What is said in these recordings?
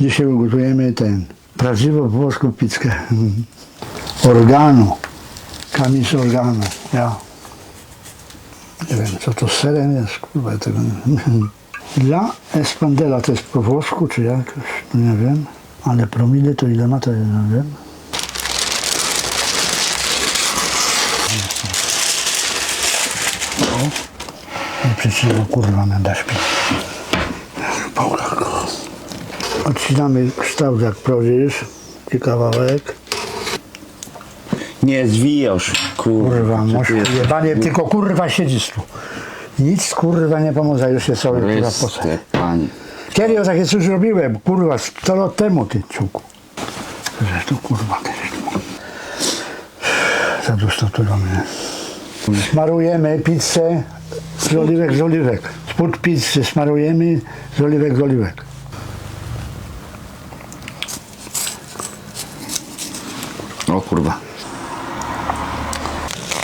Dzisiaj ugotujemy ten prawdziwą włoską pizzkę. Organo. Kamis organo. Ja. Nie wiem, co to serem jest, kurwa, tego nie Dla Espandela to jest po włosku, czy jak? No nie wiem. Ale promile to ile ma, to ja nie wiem. O. I przyczyniło kurwa na daszpie. Odcinamy kształt jak prowadzisz. I kawałek. Nie zwijasz, kurwa. Kurwa, masz tu jebanie, tylko kurwa siedzisz tu. Nic kurwa nie pomoże, już jest cały kurwa panie. Kiedy ja takie coś robiłem? Kurwa, 100 lat temu ty ciuku. Zresztą kurwa ty. Za dużo to do mnie. Smarujemy pizzę z oliwek z oliwek. Spód pizzy smarujemy z oliwek z oliwek. O kurwa.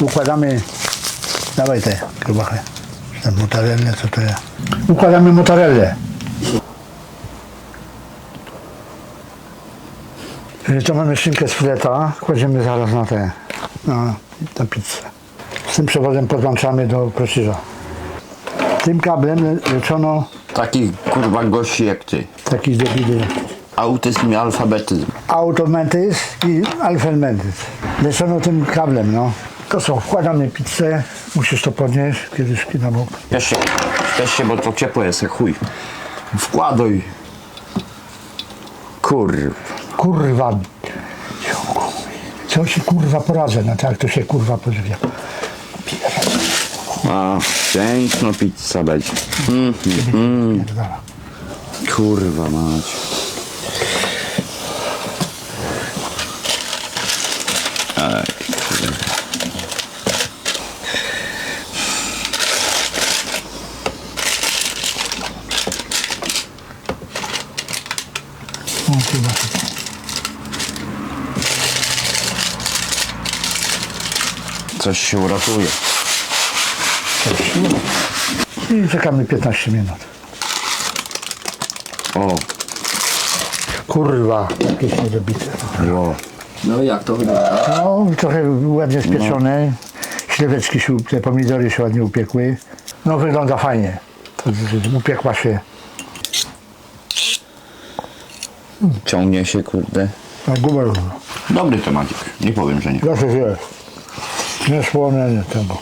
Układamy, dawaj te kiełbachę. Ten mozzarellę, co to jest? Układamy mozzarellę. Czyli to mamy szynkę z fileta, kładziemy zaraz na te, na, na pizzę. Z tym przewodem podłączamy do prosiża. Tym kablem leczono Takich kurwa gości jak ty. takich debili. Autyzm i alfabetyzm. Automentyz i alfelmentyz. Leczono tym kablem, no. To co, wkładamy pizzę, musisz to podnieść, kiedyś na bok. Też się, też się, bo to ciepło jest, jak chuj. Wkładuj. Kurwa. Kurwa. Co się kurwa poradzę, no tak to się kurwa pożywia. A, piękno pizza będzie. Mm, mm, Pierdala. kurwa mać. O, kurwa. Coś się uratuje. I czekamy 15 minut. O, Kurwa, jakieś niedobite. o. No jak to wygląda? No, trochę ładnie spieczone. Śliweczki się, te pomidory się ładnie upiekły. No, wygląda fajnie. Upiekła się Ciągnie się, kurde. na. Dobry temacik, nie powiem, że nie. Proszę się. Nie słonę tego.